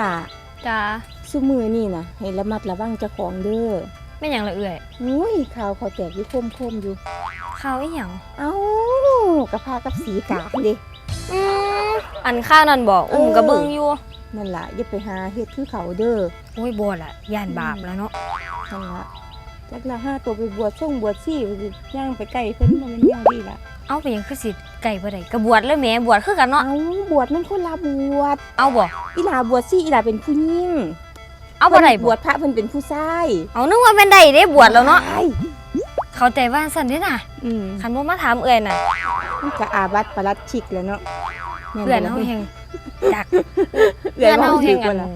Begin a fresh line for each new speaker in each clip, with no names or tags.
ล่ะ
จ้า
ซุมือนี่นะให้ระมัดระวังเจ้าของเด้อ
แม่นหยังละเอื่อย
อุ้ยข่าวเขาแตกอยู่คมคมๆอยู่
ข้าวอีหยัง
เอ้ากับพากับสีกาเด้
อืมอันข้าวนั่นบอกอุ้ม
เออ
กระเบื้องอยู่
นั่นล่ะอย่าไปหาเฮ็ดคือเขาเด้อ
โอ้ยบ่ล่ะย่านบาปแล้วเนาะ
นั่นล่ะจักละห้าตัวไปบวชส่งบวชซี่ไปสิย่างไปใกล้เพิ่นบ่แม่นย่างดีล่ะ
เอาไปหยังคือสิ ไก่บ่ได้กระบวชเลยแหม่บวชคือกันเนาะ
เอ้าบวชมันคนละบวช
เอาบ่
อีหลาบวชซี่อีหลาเป็นผู้หญิง
เอาบ่ได้
บ
บ่
วชพระเพิ่นเป็นผู้ชาย
เอานึกว่าเป็นได้เด้บวชแล้วเนาะ
อ้ย
เข้าใจว่าซั่นเด้น่ะ
อืม
คันบ่มาถามเอื่อยน่ะ
มันก็อาบัติประลัดชิกแล้วเนาะแม่
เอื่อย
บ่
เฮา
ล่ะ
แฮงจัก
เอื้อย
เฮา
เว้า
แฮ
ถู
ง
ก
อั
บ่
น
ล่ะ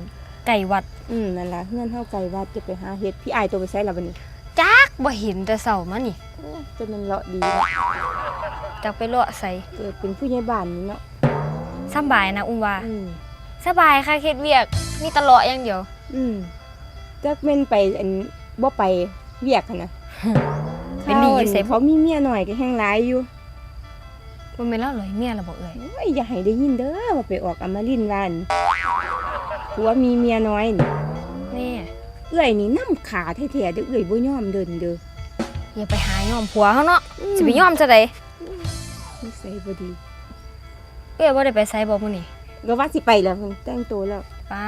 ไก่วัด
อืมนั่นล่ะเฮือนเฮาไกลว่าจะไปหาเฮ็ดพี่อายตัวไปใช้ล่ะบัดนี้
จักบ่เห็นแต่เช้ามานี่
จะมันเลาะดีเนาะ
จักไปเลาะใส่
เกิดเป็นผู้ใหญ่บ้านนี่เนาะ
สำบายนะอุ้มว่า
อืม
สบายค่ะเฮ็ดเวียกมีแตเลาะอย่างเดียว
อืมจักแม่นไปอันบ่ไปเวียกหันน่ะ
เป็นหนี้อยู่ไส
เขามีเมียหน่อยก็แฮงหลายอยู่
บ่แม่นแล้วเลยเมียแล้วบ่เอ่ย
โอ้ยอย่าให้ได้ยินเด้อว่าไปออกอมรินทร์ว่าอั่นผัวมีเมียน้อยนี่
แนี่
เอื้อยนี่น้ำขาแท้ๆเด้อเอื้อยบ่ยอมเดินเด้อ
อย่าไปหายอมผัวเขาเนาะสิไปยอมจะได
นิสัยบ่ดี
เอ้ยบ่ได้ไปไสบ่มื้อนี้
ก็ว่าสิไปแล้วเพิ่นแต่งตัวแล้ว
ป้า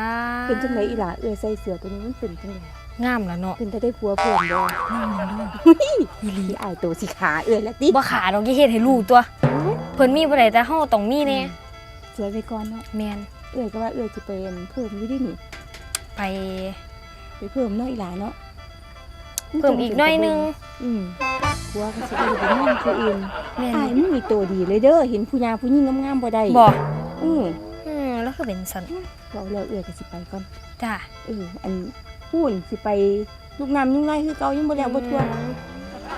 เป็นจังไดอีหล่าเอื้อยใส่เสื้อตัวนี้มันเป็นจังได
งามแล้วเนาะ
เป็นจะได้ผัวเพิ่มบ่
งามแล้วเนาะ
อีหลีอายตัวสิขาเอื้อยละติ
บ่ขาดอกอย่าเฮ็ดให้ลูกตัว เพิ่นมีบ่ได้แต่เฮาต้องมีแน่
สวยไปก่อนเนาะ
แม่น
เอื้อยก็ว่าเอื้อยสิไปอันเพิ่มอยู่ดินี่
ไป
ไปเพิ่มเนาะอีหล่าเนาะ
เพิ่มอีกหน่อยหนึง
อืม ผัวก็สิไปเป็นน้องผู้อื่น
แม่น
อายมึงมีตัวดีเลยเด้อเห็นผู้หญิงผู้หญิงงามๆบ่ได้
บ่
อือ
อืมแล้วคือเป็นสัน
เราแล้วเอื้อยก็สิไปก่อน
จ้า
เอออันพูนสิไปลูกน้ำยุ่งไรคือเก่ายังบ่แล้วบ่ทั่ว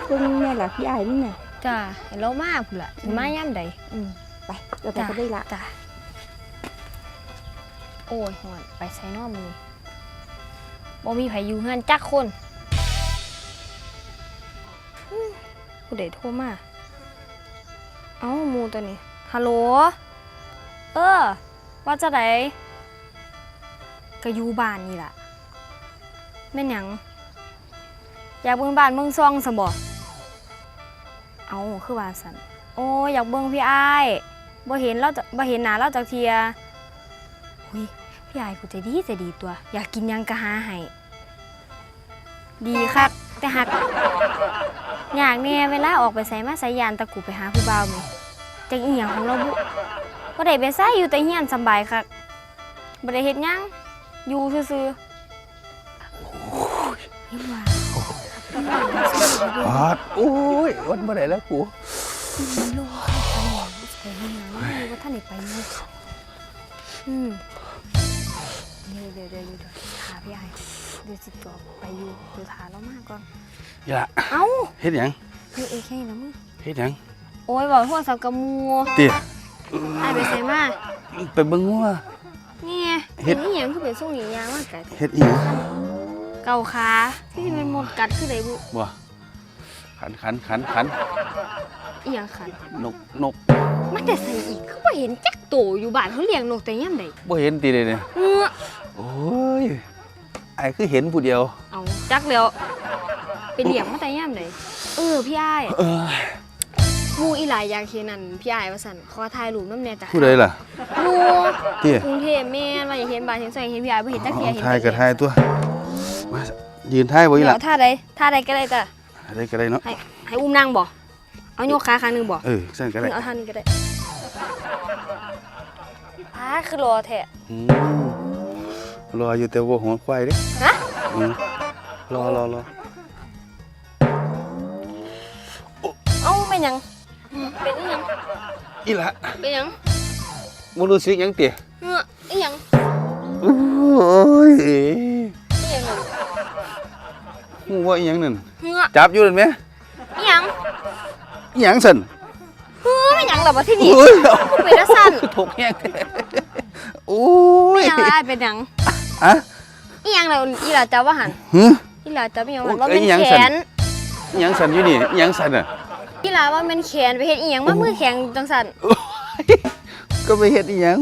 เพิ่นแม่ล่ะพี่อายมึงน่ะ
จ้าให้เรามาพุ่นล่ะสิมายามใด
อืมไปเราไปก็ได้ละ
จ้าโอ้ยหอนไปไสเนอมื้อนี้บ่มีไผอยู่เฮือนจักคน ผู้ใดโทรมาเอ้ามูตัวนี้ฮัลโหลเออ ว่าจะไดก็อยู่บ้านนี่ล่ะแม่นหยังอยากเบิ่งบ้านเบิ่งซองซะบ่เอาคือว่าซั่นโอ้อยากเบิ่งพี่อ้ายบ่เห็นเราจะบ่เห็นหน้าเราจักเทียหุยพี่อ้ายกูใจดีใจดีตัว อยากกินหยังก็หาให้ดีคักแต่หัก อยากแน่เวลาออกไปไสมาไสยานตะกูไปหาผู้บ่าวแหมจังอีหยังของเราบุบ่ได้ไปไสอยู่แต่เฮียนสำบายคักบ่ได้เฮ็ดหยังอยู่ซื่อๆเห็นว่า
ปาดโอ้ยวันบ่ไหร่แล้วกู
มันลงเข้าไปแล้วไปห้องน้ำไม่บ่ท่านไหนไปเลยอืมเดี๋ยวเดี๋ยวเดี๋ยวเดี๋ยวหาพี่ไอ เดี๋ยวจิตตัวไปอยู่เดี๋ยวถาเรามากก่อน
อย่า
เอ้า
เฮ็ดหยัง
เฮ้ยเอ้ยแค่นี้นะมึง
เฮ็ดหยัง
โอ้ยบอกโทรศัพท์กับมู
เตี๋ย
ไอไปใส่มา
ไปเบิ่งงัว
นี่ไง
เฮ็ด
นี่อย่างคือเป็นส่งหนียางมากกัด
เฮ็ดอีหยัง
เกาขาที่มันหมดกัดคือไดบุ
บ่ขันขันขันขัน
อีหยังขัน
นกนก
มันแต่ใส่อีกคือว่าเห็นจักโตอยู่บ้านเขาเลี้ยงนกแต่ย่ำใด
บ่เห็นติเลยเนี่ย
เออ
โอ้ย ไอ้คือเห็นผู้เดียว
เอาจักแล้วไปเลี้ยงมาแต่ย่ำใดเออพี่ไอ้าย
เออ
หมูอีหลายอยากเห็นนั่นพี่อ้ายว่าสั่นขอถ่ายรูปน้ำแน่จ้ะ
ผู้ใดล่ะ
หมู
เตี๋ย
กรุงเทพแม่นว่าอยากเห็นบ้านเห็นซอยเห็นพี่อ้ายบ่เห็นจักเทียเห็น
ทายก็ทายตัว มายืนทายบ่อี
เดี๋
หล่ะ
ยวท่าใดท่าใดก็ได้จ้ะ
อะไรก็ได้เนาะ
ให้ให้อุ้มนั่งบ่เอาโยกขาข้างหนึงบ่
เออสั่นก็ได้
เอาท่านี้ก็ได้พาคือรอแท้
อืม รออยู่แต่ว่าหัวควายเด้
ฮะ
อืมรอรอรอ
เอ้าเป็นหยังเป็นอีหยัง
อีหล่ะ
เป็นหยัง
บ่รู้สึกหยังเตี๋ย
เฮ้ออีหยัง
โอ้ย
อีหยังนั่น
ฮู้ว่าอีหยังนั่น
เฮ้อ
จับอยู่นั่นไหม
อีหยัง
อีหยังสั่น
เฮ้อเป็นหยังล่ะบ่ที่นี่
โอ้ย
เป็นจังซั่น
ถกแห้งโอ้ย
อีหยังล่ะอ้ายเป็นหยัง
อะ
อีหยังล่ะอีหล่าจับว่าหั่น
ฮึ
อีหล่าจับอีหยัง
โอ้
ว่าเป็น
อีหยัง
แข
สั่น
น
อีหยังสั่นอยู่นี่อีหยังสั่นอะ
อีหลาว่ามันแขนไปเฮ็ดอีหยังมามือแข็งจังสั่น
โอ้ยก็ไปเฮ็ดอีหยัง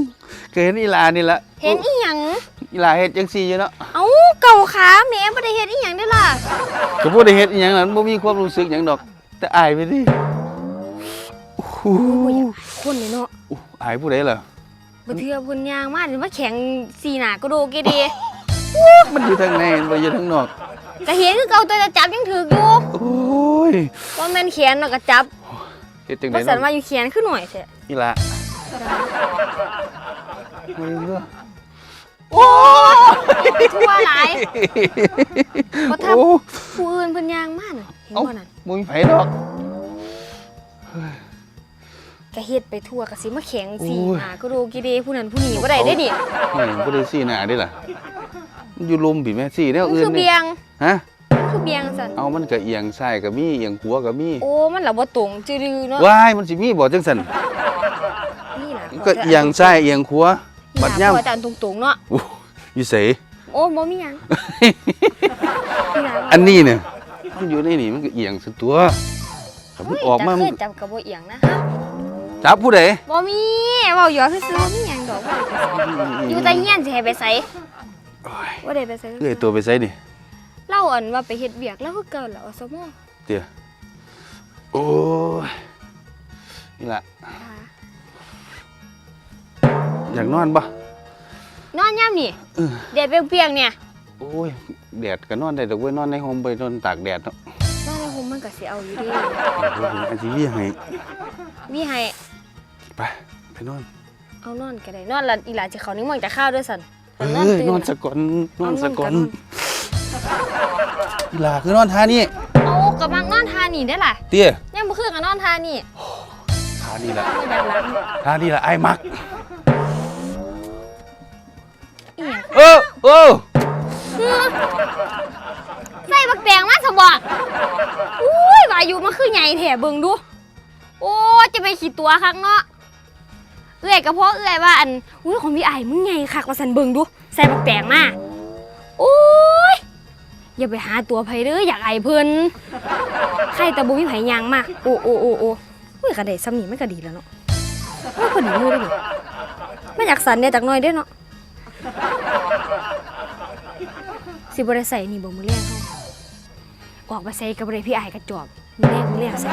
ก็เห็นอีหลานี่ละ
เห็นอีหยัง
อีหลาเฮ็ดจังซี่อยู่เนาะ
เอ้าเก่าขาแหม่บ่ได้เฮ็ดอีหยังเด้อล่ะ
ก็บ่ได้เฮ็ดอีหยังนั่นบ่มีความรู้สึกหยังดอก แต่อายไปดิโอ้โห
บ่อยากคนเลยเนาะ
อายผู้ใดล่ะ
บ่เทื่อเพิ่นย่างมานี่มาแข็งสีหน้ากระโดกเกเด
มันอยู่ทางในมันบ่อยู่ทางนอก
ก็เห็นคือเก่าตัวจะจับยังถึกอยู่
โอ้ย
ว่าแม่นแขนเนาะก็จับ
เฮ็ดจังได
บ่สัน
เนาะ
ว่าอยู่แขนคือหน่อยแท้
อีหลามาเด้อ
โอ้ทั่วหลายบ่ทับ
โอ้
ผู้อื่นเพิ่นย่างมาน่ะเห็น
เอ้า
บ่นั่น
บ่มีไผดอก
ก็เฮ็ดไปทั่วก็สิมาแข็งสี
โอ้ย
หน้ากระโดกเกเดผู้นั้นผู้นี้บ่ได้เด้นี่
แม่งบ่ได้ซี่หน้าเด้ล่ะมันอยู่ลมพี่แม่ซี่แนว
มัน
อื่น
คือ
นี่
เบียง
ฮะ
คือเบียงซั่น
เอามันก็เอียงซ้ายก็มีเอียงขวาก็มี
โอ้มันละบ่ตรงจือเนาะ
ว้ายมันสิมีบ่จังซั่น
นี่ล่ะ
ก็เอียงซ้ายเอียงขวาบัด
ย่
ย่ำ
อาจารย์ตรงๆเนาะ
โอ้อยู่ไส
โอ้บ่มีหยังนี่ล่ะ
อันนี้เนี่ยมันอยู่ในนี่มันก็เอียงสุดตัวถ้ามันออกมามัน
เฮ้ยจับกับบ่เอียงนะฮะ
จับผู้ใด
บ่มีเว้าหยอกซื่อๆบ่มีหยังดอกบ่ได้ไปไสอยู่แต่เฮียนสิให้ไปไส
โอ้ย
บ่ได้ไปไส
เอ้ยตัวไปใส่นี่
เล่าอันว่าไปเฮ็ดเวียกแล้วคือเกินแล้วอสม
เดี๋ยวโอ้ยนี่ล่ะ
ค่ะ
อยากนอนปะ
นอนยามนี่
เออ
แดดเปรียงๆเนี่ย
โอ้ยแดดก็นอนได้ดอกเว้ยนอนในโฮมไปนอนตากแดดเนาะ
นอนในห่มมันก็สิเอาอยู่เดิ
โอ้ยอันที่เรียกให้
มีให้
ไปไปนอน
เอานอนก็ได้นอนแล้วอีหลาสิเข้าในเมืองแต่ข้าวด้วยสั่น
เอ
นอน
อ
ตื่น
นอนสะก่อนนอนสะก่อน
เอานอนก่อน
อีหลาคือนอนท่านี่
เอากำลังนอนทานี่ได้ล่ะ
เตี้ย
ยังบ่คือกับนอนทานี่
ท่านี่ล่ะ
บ่อยากหลับ
ท่านี่ล่ะไอ้ายมัก
อีหยัง
เออเออ
ใส่บักแตงมาสบออุ้ยว่าอยู่มันคือใหญ่แถเบิ่งดู โอ้จะไปขี่ตัวคักเนาะ เอื้อยก็เพาะเอื้อยว่าอันอุ้ยของพี่ไอ้มึงใหญ่คักว่าสันเบิงดูใส่บักแตงมาโอ้ยอย่าไปหาตัวไผเด้ออยากไอายเพิ่นใครแต่บ่มีไผยางมากโอ้โอ้โอ้โอ้อุ้ยกระเดซ้ำนี่มันก็ดีแล้วเนาะโอ้ยพอดีเด้อนี่ไม่อยากสันเนี่ยจากหน้อยเด้อเนาะสิบ่ได้ใส่นี่บ่มือแรงเฮาออกไปใส่กับบ่ได้พี่ไอายกระจอบมือแรงมือแรงใส่